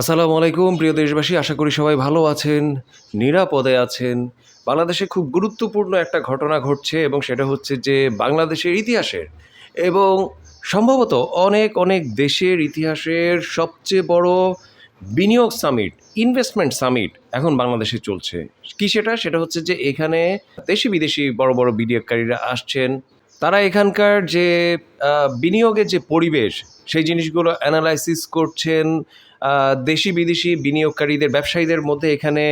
আসসালামু আলাইকুম, প্রিয় দেশবাসী। আশা করি সবাই ভালো আছেন, নিরাপদে আছেন। বাংলাদেশে খুব গুরুত্বপূর্ণ একটা ঘটনা ঘটছে এবং সেটা হচ্ছে যে বাংলাদেশের ইতিহাসের এবং সম্ভবত অনেক অনেক দেশের ইতিহাসের সবচেয়ে বড় বিনিয়োগ সামিট ইনভেস্টমেন্ট সামিট এখন বাংলাদেশে চলছে। কি সেটা? সেটা হচ্ছে যে এখানে দেশি বিদেশি বড় বড় বিনিয়োগকারীরা আসছেন। তারা এখানকার যে বিনিয়োগের যে পরিবেশ, সেই জিনিসগুলো অ্যানালাইসিস করছেন। দেশি বিদেশি বিনিয়োগকারীদের, ব্যবসায়ীদের মধ্যে এখানে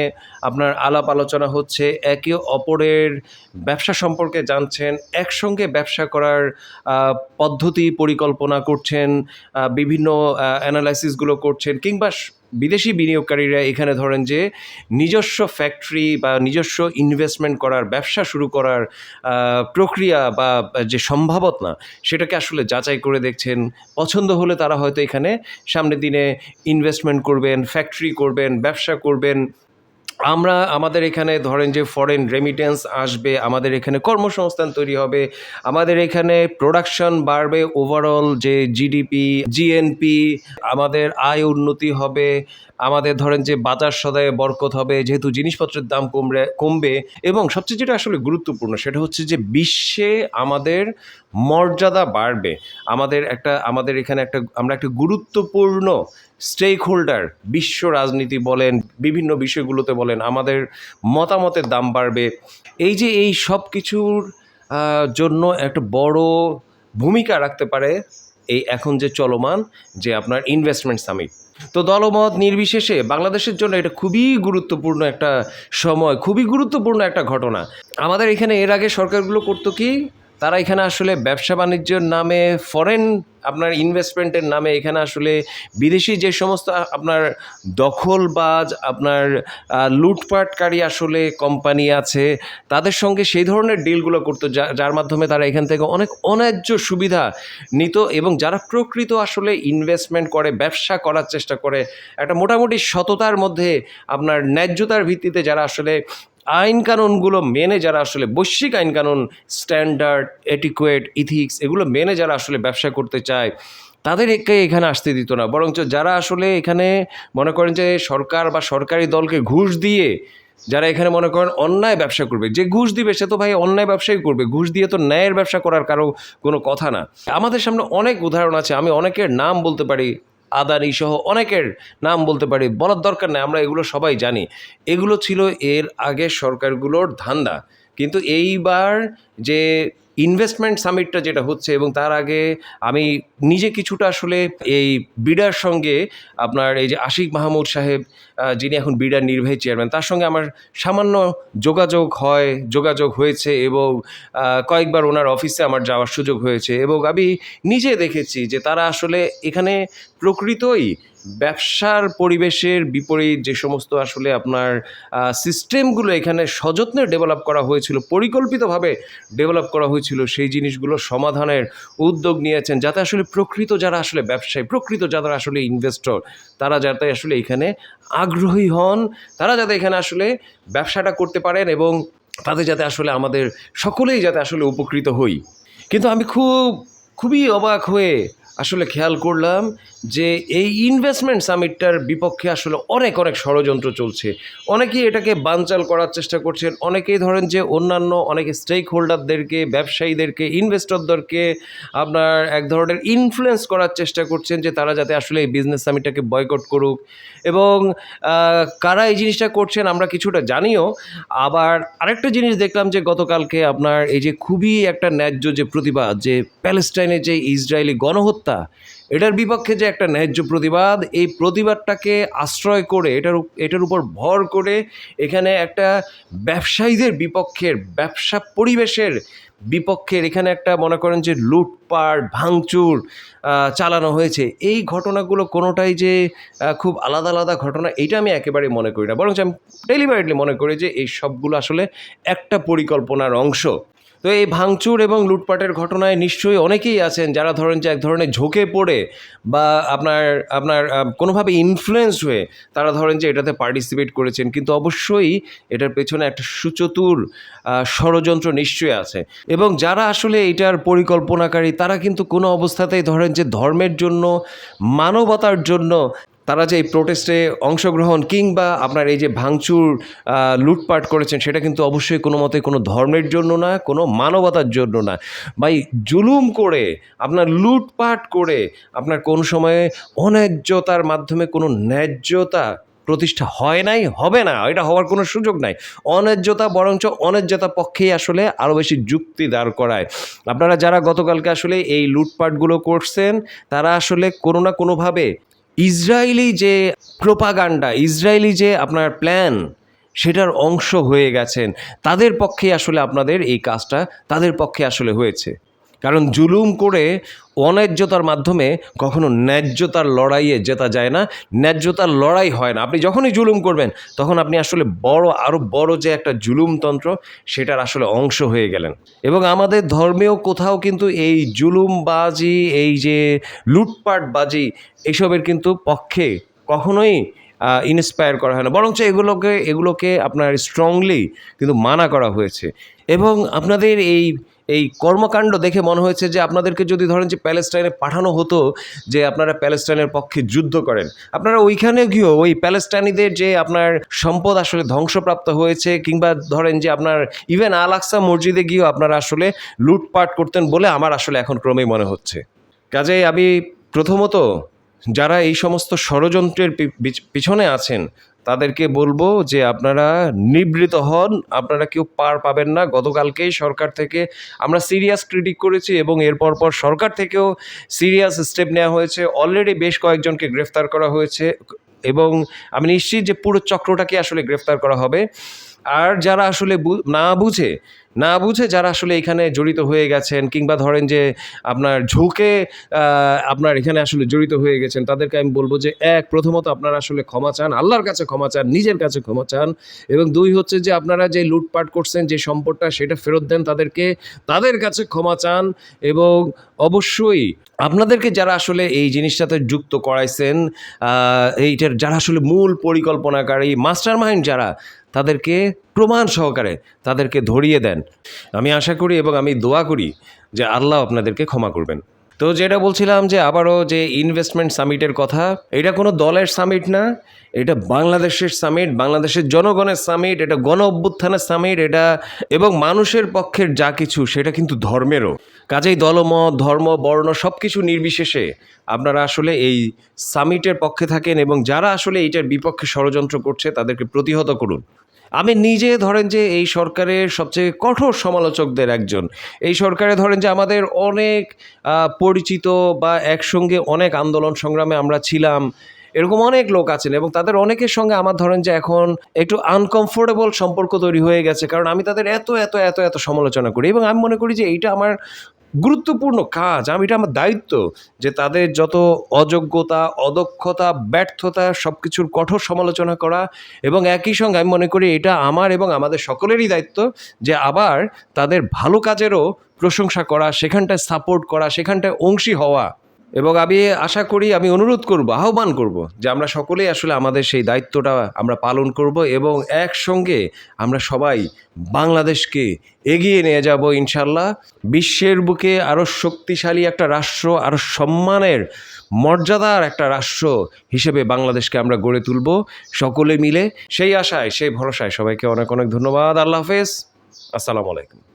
আপনার আলাপ আলোচনা হচ্ছে। একে অপরের ব্যবসা সম্পর্কে জানছেন, একসঙ্গে ব্যবসা করার পদ্ধতি পরিকল্পনা করছেন বিভিন্ন অ্যানালাইসিসগুলো করছেন কিংবা বিদেশি বিনিয়োগকারীরা এখানে ধরেন যে নিজস্ব ফ্যাক্টরি বা নিজস্ব ইনভেস্টমেন্ট করার, ব্যবসা শুরু করার প্রক্রিয়া বা যে সম্ভাবনা সেটাকে আসলে যাচাই করে দেখছেন। পছন্দ হলে তারা হয়তো এখানে সামনের দিনে ইনভেস্টমেন্ট করবেন ফ্যাক্টরি করবেন, ব্যবসা করবেন। আমরা আমাদের এখানে ধরেন যে ফরেন রেমিটেন্স আসবে, আমাদের এখানে কর্মসংস্থান তৈরি হবে, আমাদের এখানে প্রোডাকশন বাড়বে ওভারঅল যে জিডিপি জিএনপি আমাদের আয় উন্নতি হবে, আমাদের ধরেন যে বাজার সদায় বরকত হবে, যেহেতু জিনিসপত্রের দাম কমবে কমবে এবং সবচেয়ে যেটা আসলে গুরুত্বপূর্ণ সেটা হচ্ছে যে বিশ্বে আমাদের মর্যাদা বাড়বে। আমাদের একটা, আমাদের এখানে একটা, আমরা একটা গুরুত্বপূর্ণ স্টেক হোল্ডার বিশ্ব রাজনীতি বলেন, বিভিন্ন বিষয়গুলোতে বলেন, আমাদের মতামতের দাম বাড়বে। এই যে এই সব কিছুর জন্য একটা বড় ভূমিকা রাখতে পারে এই এখন যে চলমান যে আপনার ইনভেস্টমেন্ট সামিট তো দলমত নির্বিশেষে বাংলাদেশের জন্য এটা খুবই গুরুত্বপূর্ণ একটা সময়, খুবই গুরুত্বপূর্ণ একটা ঘটনা। আমাদের এখানে এর আগে সরকারগুলো করতো কি তারা এখানে আসলে ব্যবসা বাণিজ্যের নামে ফরেন আপনার ইনভেস্টমেন্টের নামে এখানে আসলে বিদেশি যে সমস্ত আপনার দখলবাজ আপনার লুটপাটকারী আসলে কোম্পানি আছে, তাদের সঙ্গে সেই ধরনের ডিলগুলো করতো যার মাধ্যমে তারা এখান থেকে অনেক অন্যায্য সুবিধা নিত এবং যারা প্রকৃত আসলে ইনভেস্টমেন্ট করে, ব্যবসা করার চেষ্টা করে, একটা মোটামুটি সততার মধ্যে আপনার ন্যায্যতার ভিত্তিতে যারা আসলে আইন কানুনগুলো মেনে যারা আসলে বৈশ্বিক আইন কানুন স্ট্যান্ডার্ড, এটিকুয়েট, ইথিক্স এগুলো মেনে যারা আসলে ব্যবসা করতে চায়, তাদেরকে এখানে আসতে দিত না। বরঞ্চ যারা আসলে এখানে মনে করেন যে সরকার বা সরকারি দলকে ঘুষ দিয়ে যারা এখানে মনে করেন অন্যায় ব্যবসা করবে, যে ঘুষ দিবে সে তো ভাই অন্যায় ব্যবসাই করবে, ঘুষ দিয়ে তো ন্যায়ের ব্যবসা করার কারও কোনো কথা না। আমাদের সামনে অনেক উদাহরণ আছে, আমি অনেকের নাম বলতে পারি। আদানি সহ অনেকের নাম বলতে পারি, বলার দরকার নেই, আমরা এগুলো সবাই জানি। এগুলো ছিল এর আগে সরকারগুলোর ধান্দা। কিন্তু এইবার যে ইনভেস্টমেন্ট সামিটটা যেটা হচ্ছে এবং তার আগে আমি নিজে কিছুটা আসলে এই বিডার সঙ্গে আপনার এই যে আশিক মাহমুদ সাহেব যিনি এখন বিডার নির্বাহী চেয়ারম্যান তার সঙ্গে আমার সামান্য যোগাযোগ হয়, যোগাযোগ হয়েছে এবং কয়েকবার ওনার অফিসে আমার যাওয়ার সুযোগ হয়েছে এবং আমি নিজে দেখেছি যে তারা আসলে এখানে প্রকৃতই ব্যবসার পরিবেশের বিপরীত যে সমস্ত আসলে আপনার সিস্টেমগুলো এখানে সযত্নে ডেভেলপ করা হয়েছিল, পরিকল্পিতভাবে ডেভেলপ করা হয়েছিল, সেই জিনিসগুলো সমাধানের উদ্যোগ নিয়েছেন যাতে আসলে প্রকৃত যারা আসলে ব্যবসায়ী, প্রকৃত যারা আসলে ইনভেস্টর তারা যাতে আসলে এখানে আগ্রহী হন, তারা যাতে এখানে আসলে ব্যবসাটা করতে পারেন এবং তাতে যাতে আসলে আমাদের সকলেই যাতে আসলে উপকৃত হই। কিন্তু আমি খুব, খুবই অবাক হয়ে আসলে খেয়াল করলাম যে এই ইনভেস্টমেন্ট সামিটটার বিপক্ষে আসলে অনেক অনেক ষড়যন্ত্র চলছে। অনেকেই এটাকে বানচাল করার চেষ্টা করছেন, অনেকেই ধরেন যে অন্যান্য অনেকে স্টেক হোল্ডারদেরকে ব্যবসায়ীদেরকে ইনভেস্টরদেরকে আপনার এক ধরনের ইনফ্লুয়েন্স করার চেষ্টা করছেন যে তারা যাতে আসলে এই বিজনেস সামিটটাকে বয়কট করুক। এবং কারা এই জিনিসটা করছেন আমরা কিছুটা জানিও। আবার আরেকটা জিনিস দেখলাম যে গতকালকে আপনার এই যে খুবই একটা ন্যায্য যে প্রতিবাদ, যে প্যালেস্টাইনের যে ইসরায়েলি গণহত্যা এটার বিপক্ষে যে একটা ন্যায্য প্রতিবাদ, এই প্রতিবাদটাকে আশ্রয় করে, এটার এটার উপর ভর করে এখানে একটা ব্যবসায়ীদের বিপক্ষের ব্যবসা পরিবেশের বিপক্ষের এখানে একটা মনে করেন যে লুটপাট, ভাঙচুর চালানো হয়েছে। এই ঘটনাগুলো কোনোটাই যে খুব আলাদা আলাদা ঘটনা এটা আমি একেবারেই মনে করি না। বরং আমি ডেলিভারেটলি মনে করি যে, এই সবগুলো আসলে একটা পরিকল্পনার অংশ। তো এই ভাঙচুর এবং লুটপাটের ঘটনায় নিশ্চয়ই অনেকেই আছেন যারা ধরেন যে এক ধরনের ঝোঁকে পড়ে বা আপনার আপনার কোনোভাবে ইনফ্লুয়েন্স হয়ে তারা ধরেন যে এটাতে পার্টিসিপেট করেছেন। কিন্তু অবশ্যই এটার পেছনে একটা সুচতুর ষড়যন্ত্র নিশ্চয়ই আছে। এবং যারা আসলে এটার পরিকল্পনাকারী, তারা কিন্তু কোনো অবস্থাতেই ধরেন যে ধর্মের জন্য, মানবতার জন্য তারা যে এই প্রোটেস্টে অংশগ্রহণ কিংবা আপনার এই যে ভাঙচুর লুটপাট করেছেন, সেটা কিন্তু অবশ্যই কোনো মতে কোনো ধর্মের জন্য না, কোনো মানবতার জন্য না। ভাই, জুলুম করে, আপনার লুটপাট করে, আপনার কোন সময়ে অন্যায্যতার মাধ্যমে কোনো ন্যায্যতা প্রতিষ্ঠা হয় নাই? হবে না। এটা হওয়ার কোনো সুযোগ নাই। অন্যায্যতা বরঞ্চ অন্যায্যতা পক্ষেই আসলে আরও বেশি যুক্তি দাঁড় করায়। আপনারা যারা গতকালকে আসলে এই লুটপাটগুলো করছেন, তারা আসলে কোনো না কোনোভাবে ইসরায়েলি যে প্রোপাগান্ডা, ইসরায়েলি যে আপনার প্ল্যান, সেটার অংশ হয়ে গেছেন। তাদের পক্ষে আসলে আপনাদের এই কাজটা, তাদের পক্ষে আসলে হয়েছে। কারণ জুলুম করে অন্যায্যতার মাধ্যমে কখনো ন্যায্যতার লড়াইয়ে জেতা যায় না, ন্যায্যতার লড়াই হয় না। আপনি যখনই জুলুম করবেন, তখন আপনি আসলে বড় আরও বড় যে একটা জুলুমতন্ত্র সেটার আসলে অংশ হয়ে গেলেন। এবং আমাদের ধর্মেও কোথাও কিন্তু এই জুলুমবাজি, এই যে লুটপাটবাজি এইসবের কিন্তু পক্ষে কখনোই ইন্সপায়ার করা হয় না। বরঞ্চ এগুলোকে এগুলোকে আপনার স্ট্রংলি কিন্তু মানা করা হয়েছে। এবং আপনাদের এই এই কর্মকাণ্ড দেখে মনে হয়েছে যে আপনাদেরকে যদি ধরেন যে প্যালেস্টাইনে পাঠানো হতো যে আপনারা প্যালেস্টাইনের পক্ষে যুদ্ধ করেন, আপনারা ওইখানে গিয়েও ওই প্যালেস্টাইনিদের যে আপনার সম্পদ আসলে ধ্বংসপ্রাপ্ত হয়েছে কিংবা ধরেন যে আপনার ইভেন আল আকসা মসজিদে গিয়েও আপনারা আসলে লুটপাট করতেন বলে আমার আসলে এখন ক্রমেই মনে হচ্ছে। কাজেই আমি প্রথমত যারা এই সমস্ত ষড়যন্ত্রের পিছ- পিছনে আছেন তাদেরকে বলব যে আপনারা নিবৃত হন, আপনারা কেউ পার পাবেন না। গতকালকেই সরকার থেকে আমরা সিরিয়াস ক্রিটিক করেছি এবং এরপর পর সরকার থেকেও সিরিয়াস স্টেপ নেওয়া হয়েছে। অলরেডি বেশ কয়েকজনকে গ্রেফতার করা হয়েছে এবং আমি নিশ্চিত যে পুরো চক্রটাকে আসলে গ্রেফতার করা হবে। আর যারা আসলে না বুঝে না বুঝে যারা আসলে এখানে জড়িত হয়ে গেছেন কিংবা ধরেন যে আপনার ঝুঁকে আপনার এখানে আসলে জড়িত হয়ে গেছেন, তাদেরকে আমি বলব যে, এক, প্রথমত আপনারা আসলে ক্ষমা চান, আল্লাহর কাছে ক্ষমা চান, নিজের কাছে ক্ষমা চান এবং দুই হচ্ছে যে আপনারা যে লুটপাট করছেন, যে সম্পদটা সেটা ফেরত দেন তাদেরকে, তাদের কাছে ক্ষমা চান এবং অবশ্যই আপনাদেরকে যারা আসলে এই জিনিসটাতে যুক্ত করাইছেন এইটার যারা আসলে মূল পরিকল্পনাকারী মাস্টার মাইন্ড যারা তাদেরকে প্রমাণ সহকারে তাদেরকে ধরিয়ে দেন। আমি আশা করি এবং আমি দোয়া করি যে আল্লাহ আপনাদেরকে ক্ষমা করবেন। তো যেটা বলছিলাম যে আবারও যে ইনভেস্টমেন্ট সামিটের কথা, এটা কোনো দলের সামিট না, এটা বাংলাদেশের সামিট বাংলাদেশের জনগণের সামিট এটা গণ অভ্যুত্থানের সামিট এটা এবং মানুষের পক্ষের যা কিছু, সেটা কিন্তু ধর্মেরও। কাজেই দলমত, ধর্ম, বর্ণ সব কিছু নির্বিশেষে আপনারা আসলে এই সামিটের পক্ষে থাকেন এবং যারা আসলে এইটার বিপক্ষে ষড়যন্ত্র করছে, তাদেরকে প্রতিহত করুন। আমি নিজে ধরেন যে এই সরকারের সবচেয়ে কঠোর সমালোচকদের একজন। এই সরকারে ধরেন যে আমাদের অনেক পরিচিত বা একসঙ্গে অনেক আন্দোলন সংগ্রামে আমরা ছিলাম, এরকম অনেক লোক আছেন এবং তাদের অনেকের সঙ্গে আমার ধরেন যে এখন একটু আনকমফোর্টেবল সম্পর্ক তৈরি হয়ে গেছে। কারণ আমি তাদের এত এত এত এত সমালোচনা করি এবং আমি মনে করি যে এইটা আমার গুরুত্বপূর্ণ কাজ, আমি এটা আমার দায়িত্ব যে তাদের যত অযোগ্যতা, অদক্ষতা, ব্যর্থতা সব কিছুর কঠোর সমালোচনা করা এবং একই সঙ্গে আমি মনে করি এটা আমার এবং আমাদের সকলেরই দায়িত্ব যে আবার তাদের ভালো কাজেরও প্রশংসা করা, সেখানটায় সাপোর্ট করা, সেখানটায় অংশী হওয়া। এবং আমি আশা করি, আমি অনুরোধ করব, আহ্বান করব যে আমরা সকলেই আসলে আমাদের সেই দায়িত্বটা আমরা পালন করব এবং একসঙ্গে আমরা সবাই বাংলাদেশকে এগিয়ে নিয়ে যাব ইনশাল্লাহ বিশ্বের বুকে আরও শক্তিশালী একটা রাষ্ট্র আরও সম্মানের মর্যাদার একটা রাষ্ট্র হিসেবে বাংলাদেশকে আমরা গড়ে তুলব সকলে মিলে। সেই আশায়, সেই ভরসায় সবাইকে অনেক অনেক ধন্যবাদ। আল্লাহ হাফেজ। আসসালামু আলাইকুম।